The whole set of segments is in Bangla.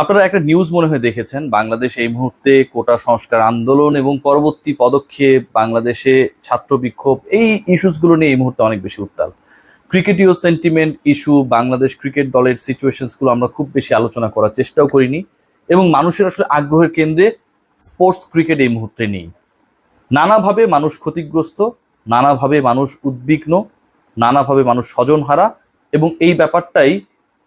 আপনারা একটা নিউজ মনে হয় দেখেছেন, বাংলাদেশ এই মুহূর্তে কোটা সংস্কার আন্দোলন এবং পরবর্তী পদক্ষেপ, বাংলাদেশে ছাত্র বিক্ষোভ, এই ইস্যুসগুলো নিয়ে এই মুহূর্তে অনেক বেশি উত্তাল। ক্রিকেটীয় সেন্টিমেন্ট ইস্যু বাংলাদেশ ক্রিকেট দলের সিচুয়েশনসগুলো আমরা খুব বেশি আলোচনা করার চেষ্টাও করিনি এবং মানুষের আসলে আগ্রহের কেন্দ্রে স্পোর্টস ক্রিকেট এই মুহূর্তে নেই। নানাভাবে মানুষ ক্ষতিগ্রস্ত, নানাভাবে মানুষ উদ্বিগ্ন, নানাভাবে মানুষ স্বজনহারা এবং এই ব্যাপারটাই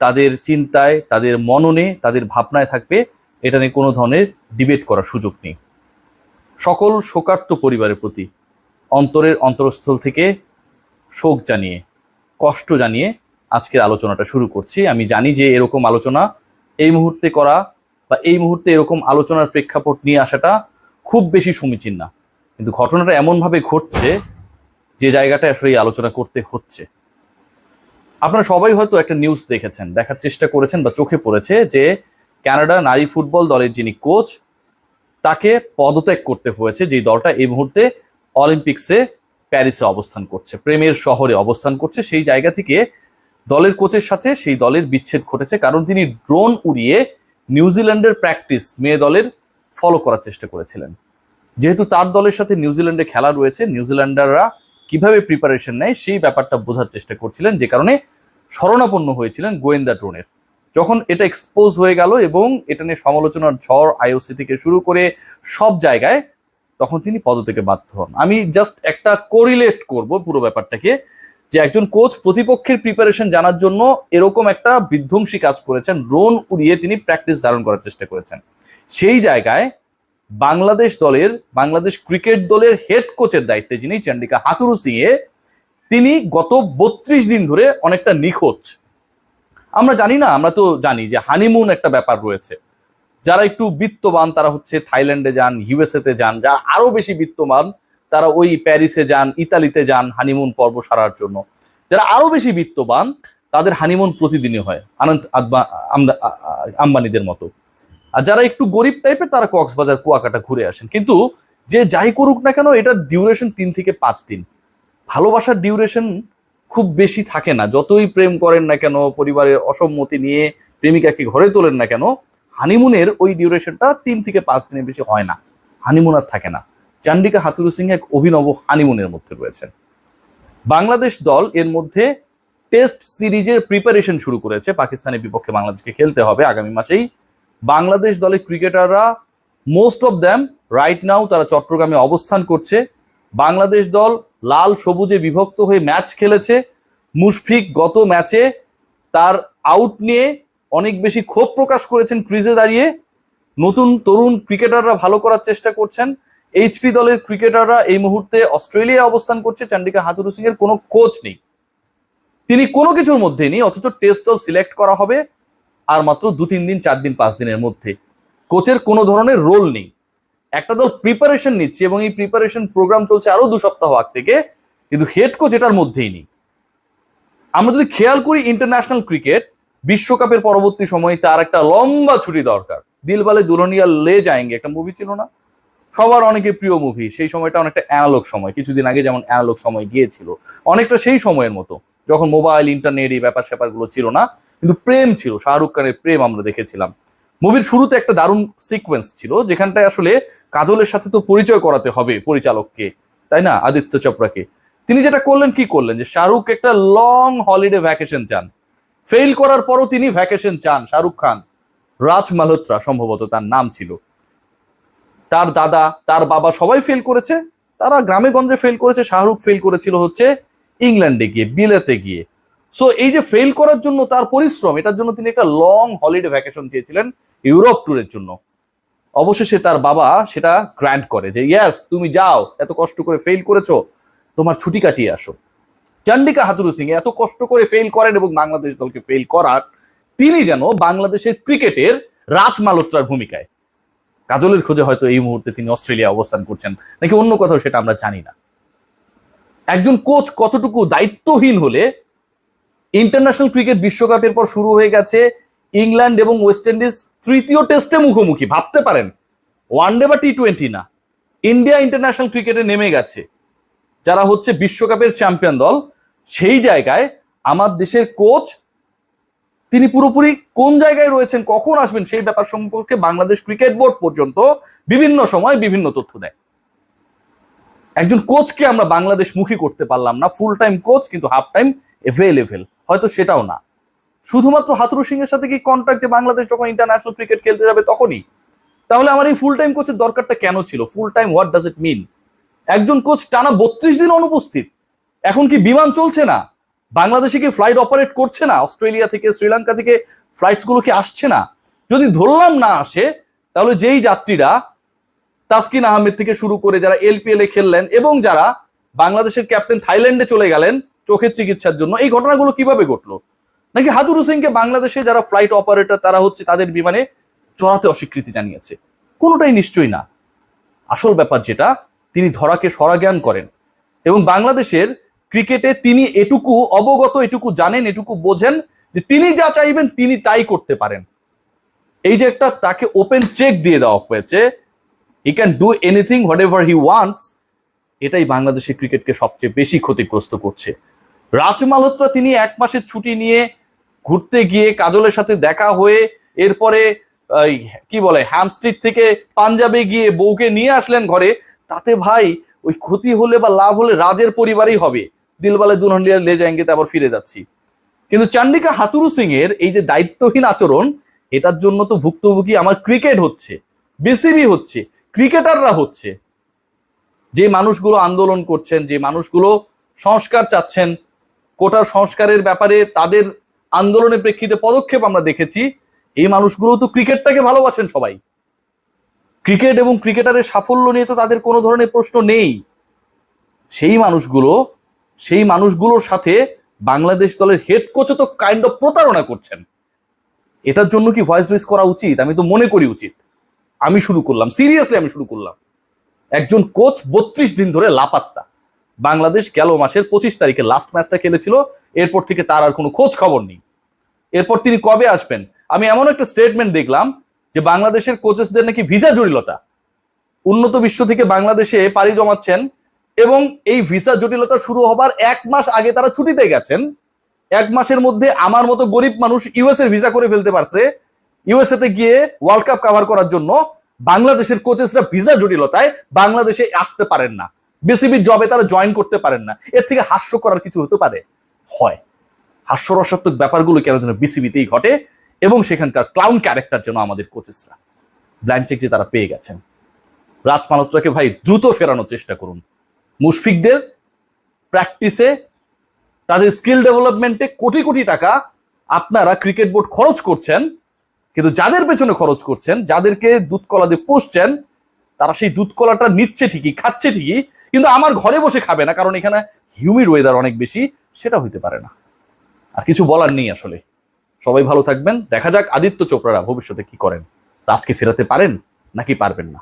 তাদের চিন্তায়, তাদের মননে, তাদের ভাবনায় থাকবে। এটা নিয়ে কোনো ধরনের ডিবেট করার সুযোগ নেই। সকল শোকার্ত পরিবারের প্রতি অন্তরের অন্তরস্থল থেকে শোক জানিয়ে, কষ্ট জানিয়ে আজকের আলোচনাটা শুরু করছি। আমি জানি যে এরকম আলোচনা এই মুহূর্তে করা বা এই মুহূর্তে এরকম আলোচনার প্রেক্ষাপট নিয়ে আসাটা খুব বেশি সমীচীন না। কিন্তু ঘটনাটা এমনভাবে ঘটছে যে জায়গাটা আসলে এই আলোচনা করতে হচ্ছে। আপনারা সবাই হয়তো একটা নিউজ দেখেছেন, দেখার চেষ্টা করেছেন বা চোখে পড়েছে যে কানাডা নারী ফুটবল দলের যিনি কোচ তাকে পদত্যাগ করতে হয়েছে যে দলটা এই মুহূর্তে অলিম্পিক্সে প্যারিসে অবস্থান করছে, প্রেমের শহরে অবস্থান করছে, সেই জায়গা থেকে দলের কোচের সাথে সেই দলের বিচ্ছেদ ঘটেছে, কারণ তিনি ড্রোন উড়িয়ে নিউজিল্যান্ডের প্র্যাকটিস মেয়ে দলের ফলো করার চেষ্টা করেছিলেন। যেহেতু তার দলের সাথে নিউজিল্যান্ডে খেলা রয়েছে নিউজিল্যান্ডাররা কীভাবে প্রিপারেশন নেয়, সেই ব্যাপারটা বোঝার চেষ্টা করছিলেন, যে কারণে শরণাপন্ন হয়েছিলেন গোয়েন্দা ড্রোনের। যখন এটা এক্সপোজ হয়ে গেল এবং এটা নিয়ে সমালোচনার ঝড় আইওসি থেকে শুরু করে সব জায়গায়, তখন তিনি পদত্যাগে বাধ্য হন। আমি জাস্ট একটা কোরিলেট করব পুরো ব্যাপারটাকে, যে একজন কোচ প্রতিপক্ষের প্রিপারেশন জানার জন্য এরকম একটা বিধ্বংসী কাজ করেছেন ড্রোন উড়িয়ে তিনি প্র্যাকটিস ধারণ করার চেষ্টা করেছেন। সেই জায়গায় বাংলাদেশ দলের, বাংলাদেশ ক্রিকেট দলের হেড কোচের দায়িত্বে যিনি চন্ডিকা হাতুরু সিংয়ে, তিনি গত বত্রিশ দিন ধরে অনেকটা নিখোঁজ। আমরা জানি না, আমরা তো জানি যে হানিমুন একটা ব্যাপার রয়েছে। যারা একটু বিত্তবান, তারা হচ্ছে থাইল্যান্ডে যান ইউএসএ তে যান, যারা আরও বেশি বিত্তবান, তারা ওই প্যারিসে যান, ইতালিতে যান হানিমুন পর্ব সারার জন্য। যারা আরও বেশি বিত্তবান, তাদের হানিমুন প্রতিদিনই হয়, আনন্দ আম্বানিদের মতো। আর যারা একটু গরিব টাইপের তারা কক্সবাজার, কুয়াকাটা ঘুরে আসেন। কিন্তু যে যাই করুক না কেন, এটার ডিউরেশন তিন থেকে পাঁচ দিন। ভালোবাসার ডিউরেশন খুব বেশি থাকে না। যতই প্রেম করেন না কেন, পরিবারের অসম্মতি নিয়ে প্রেমিকাকে ঘরে তোলেন না কেন, হানিমুনের ওই ডিউরেশনটা তিন থেকে পাঁচ দিনের বেশি হয় না। হানিমুন আর থাকে না। চান্ডিকা হাতুরু সিং এক অভিনব হানিমুনের মধ্যে রয়েছেন। বাংলাদেশ দল এর মধ্যে টেস্ট সিরিজের প্রিপারেশন শুরু করেছে। পাকিস্তানের বিপক্ষে বাংলাদেশকে খেলতে হবে। আগামী মাসেই বাংলাদেশ দলের ক্রিকেটাররা most of them right now তারা চট্টগ্রামে অবস্থান করছে। বাংলাদেশ দল লাল সবুজে বিভক্ত হয়ে ম্যাচ খেলেছে। মুশফিক গত ম্যাচে তার আউট নিয়ে অনেক বেশি ক্ষোভ প্রকাশ করেছেন ক্রিজে দাঁড়িয়ে। নতুন তরুণ ক্রিকেটাররা ভালো করার চেষ্টা করছেন। এইচপি দলের ক্রিকেটাররা এই মুহূর্তে অস্ট্রেলিয়ায় অবস্থান করছে। চান্ডিকা হাতুরু সিং এর কোনো কোচ নেই। তিনি কোনো কিছুর মধ্যে নেই, অথচ টেস্ট দল সিলেক্ট করা হবে। আর মাত্র দু, তিন দিন, চার দিন, পাঁচ দিনের মধ্যে। কোচের কোনো ধরনের রোল নেই। একটা দল প্রিপারেশন নিচ্ছে এবং এই প্রিপারেশন প্রোগ্রাম চলছে আরও দু সপ্তাহ আগ থেকে, কিন্তু হেড কোচ এটার মধ্যেই নেই। আমরা যদি খেয়াল করি ইন্টারন্যাশনাল ক্রিকেট বিশ্বকাপের পরবর্তী সময়ে তার একটা লম্বা ছুটি দরকার। দিলবালে দুলনিয়া লে যায়গে, একটা মুভি ছিল না? সবার অনেকের প্রিয় মুভি সেই সময়টা অনেকটা অ্যানালগ সময়, কিছুদিন আগে যেমন অ্যানালগ সময় গিয়েছিল, অনেকটা সেই সময়ের মতো, যখন মোবাইল ইন্টারনেট এই ব্যাপার স্যাপারগুলো ছিল না। কিন্তু প্রেম ছিল, শাহরুখ খানের প্রেম আমরা দেখেছিলাম। মুভির শুরুতে একটা দারুণ সিকোয়েন্স ছিল, যেখানটায় আসলে কাজলের সাথে তো পরিচয় করাতে হবে পরিচালককে, তাই না? আদিত্য চোপড়াকে। তিনি যেটা করলেন, কি করলেন? যে শাহরুখ একটা লং হলিডে ভ্যাকেশন চান। ফেল করার পরও তিনি ভ্যাকেশন চান শাহরুখ খান। রাজ মালহোত্রা সম্ভবত তার নাম ছিল। তার দাদা, তার বাবা সবাই ফেল করেছে, তারা গ্রামে গঞ্জে ফেল করেছে, শাহরুখ ফেল করেছিল হচ্ছে ইংল্যান্ডে গিয়ে, বিলেতে গিয়ে। সো এই যে ফেল করার জন্য তার পরিশ্রম, এটার জন্য তিনি একটা লং হলিডে ভ্যাকেশন চেয়েছিলেন ইউরোপ ট্যুরের জন্য। অবশেষে তার বাবা সেটা গ্র্যান্ট করে যে ইয়াস তুমি যাও, এত কষ্ট করে ফেল করেছ, তোমার ছুটি কাটিয়ে আসো। চন্ডিকা হাতুরু সিং এত কষ্ট করে ফেল করেন এবং বাংলাদেশ দলকে ফেল করার, তিনি যেন বাংলাদেশের ক্রিকেটের রাজ মালোত্রার ভূমিকায়। কাজলের খোঁজে হয়তো এই মুহূর্তে তিনি অস্ট্রেলিয়া অবস্থান করছেন, নাকি অন্য কোথাও সেটা আমরা জানি না। একজন কোচ কতটুকু দায়িত্বহীন হলে ইন্টারন্যাশনাল ক্রিকেট বিশ্বকাপের পর শুরু হয়ে গেছে ইংল্যান্ড এবং ওয়েস্ট ইন্ডিজ তৃতীয় টেস্টে মুখোমুখি। ভাবতে পারেন ওয়ানডে বা টি টোয়েন্টি না, ইন্ডিয়া ইন্টারন্যাশনাল ক্রিকেটে নেমে গেছে। যারা হচ্ছে বিশ্বকাপের চ্যাম্পিয়ন দল, সেই জায়গায় আমার দেশের কোচ, তিনি পুরোপুরি কোন জায়গায় রয়েছেন, কখন আসবেন, সেই ব্যাপার সম্পর্কে বাংলাদেশ ক্রিকেট বোর্ড পর্যন্ত বিভিন্ন সময় বিভিন্ন তথ্য দেয়। একজন কোচকে আমরা বাংলাদেশ মুখী করতে পারলাম না ফুল টাইম কোচ, কিন্তু হাফ টাইম এভেলেবেল হয়তো সেটাও না। শুধুমাত্র হাতুরু সিং এর সাথে কি কন্ট্রাক্টে বাংলাদেশ যখন ইন্টারন্যাশনাল ক্রিকেট খেলতে যাবে তখনই? তাহলে আমার এই ফুল টাইম কোচের দরকারটা কেন ছিল? Full time what does it mean একজন কোচ টানা বত্রিশ দিন অনুপস্থিত। এখন কি বিমান চলছে না? বাংলাদেশে কি ফ্লাইট অপারেট করছে না? অস্ট্রেলিয়া থেকে, শ্রীলঙ্কা থেকে ফ্লাইটসগুলো কি আসছে না? যদি ধরলাম না আসে, তাহলে যেই যাত্রীরা তাসকিন আহমেদ থেকে শুরু করে যারা এলপিএল খেললেন এবং যারা বাংলাদেশের ক্যাপ্টেন থাইল্যান্ডে চলে গেলেন চোখের চিকিৎসার জন্য। এই ঘটনাগুলো কীভাবে ঘটলো? নাকি হাদুর হোসেনকে বাংলাদেশে যারা ফ্লাইট অপারেটর তারা হচ্ছে তাদের বিমানে চড়াতে অস্বীকৃতি জানিয়েছে? কোনোটাই নিশ্চয়ই না। আসল ব্যাপার যেটা, তিনি ধরাকে সরাজ্ঞান করেন এবং বাংলাদেশের ক্রিকেটে তিনি এটুকু অবগত, এটুকু জানেন, এটুকু বোঝেন যে তিনি যা চাইবেন তিনি তাই করতে পারেন। এই যে একটা তাকে ওপেন চেক দিয়ে দেওয়া হয়েছে he can do anything whatever he wants এটাই বাংলাদেশের ক্রিকেটকে সবচেয়ে বেশি ক্ষতিগ্রস্ত করছে। রাজ মালহোত্রা তিনি এক মাসের ছুটি নিয়ে ঘুরতে গিয়ে কাজলের সাথে দেখা হয়ে এরপরে কি বলে হ্যামস্ট্রিট থেকে পাঞ্জাবে গিয়ে বউকে নিয়ে আসলেন ঘরে। তাতে ভাই, ওই ক্ষতি হলে বা লাভ হলে রাজের পরিবারই হবে। দিলবালে দুনহন্ডিয়া লে যায়ঙ্গে আবার ফিরে যাচ্ছি। কিন্তু চান্ডিকা হাতুরু সিং এর এই যে দায়িত্বহীন আচরণ, এটার জন্য তো ভুক্তভোগী আমার ক্রিকেট হচ্ছে, বিসিবি হচ্ছে, ক্রিকেটাররা হচ্ছে। যে মানুষগুলো আন্দোলন করছেন, যে মানুষগুলো সংস্কার চাচ্ছেন কোটার সংস্কারের ব্যাপারে তাদের আন্দোলনের প্রেক্ষিতে পদক্ষেপ আমরা দেখেছি। এই মানুষগুলো তো ক্রিকেটটাকে ভালোবাসেন সবাই। ক্রিকেট এবং ক্রিকেটারের সাফল্য নিয়ে তো তাদের কোনো ধরনের প্রশ্ন নেই। সেই মানুষগুলো, সেই মানুষগুলোর সাথে বাংলাদেশ দলের হেড কোচও তো কাইন্ড অফ প্রতারণা করছেন। এটার জন্য কি ভয়েস রেস করা উচিত? আমি তো মনে করি উচিত। আমি শুরু করলাম। সিরিয়াসলি আমি শুরু করলাম। একজন কোচ বত্রিশ দিন ধরে লাপাত্তা। বাংলাদেশ গেল মাসের পঁচিশ তারিখে লাস্ট ম্যাচটা খেলেছিল, এরপর থেকে তার আর কোনো খোঁজ খবর নেই। এরপর তিনি কবে আসবেন? আমি এমন একটা স্টেটমেন্ট দেখলাম যে বাংলাদেশের কোচেসদের নাকি ভিসা জটিলতা। উন্নত বিশ্ব থেকে বাংলাদেশে পাড়ি জমাচ্ছেন এবং এই ভিসা জটিলতা শুরু হবার এক মাস আগে তারা ছুটিতে গেছেন। এক মাসের মধ্যে আমার মতো গরিব মানুষ ইউএস এর ভিসা করে ফেলতে পারছে। ইউএসএ তে গিয়ে ওয়ার্ল্ড কাপ কভার করার জন্য বাংলাদেশের কোচেসরা ভিসা জটিলতায় বাংলাদেশে আসতে পারেন না। বিসিবির জবে তারা জয়েন করতে পারেন না। এর থেকে হাস্য করার কিছু হতে পারে? হয়। হাস্যরসাত্মক ব্যাপারগুলো কেন যেন বিসিবিতেই ঘটে এবং সেখানকার ক্লাউন ক্যারেক্টার যেন আমাদের কোচেসরা ব্ল্যাঙ্ক চেক যে তারা পেয়ে গেছেন। রাজমালোত্রাকে ভাই দ্রুত ফেরানোর চেষ্টা করুন। মুশফিকদের প্র্যাকটিসে তাদের স্কিল ডেভেলপমেন্টে কোটি কোটি টাকা আপনারা ক্রিকেট বোর্ড খরচ করছেন, কিন্তু যাদের পেছনে খরচ করছেন, যাদেরকে দুধ কলা দিয়ে পুষছেন, তারা সেই দুধ কলাটা নিচ্ছে ঠিকই, খাচ্ছে ঠিকই কিন্তু আমার ঘরে বসে খাবে না, কারণ এখানে হিউমিড ওয়েদার অনেক বেশি, সেটা হইতে পারে না। আর কিছু বলার নেই আসলে। সবাই ভালো থাকবেন। দেখা যাক আদিত্য চোপড়ারা ভবিষ্যতে কি করেন। রাজকে ফেরাতে পারেন নাকি পারবেন না?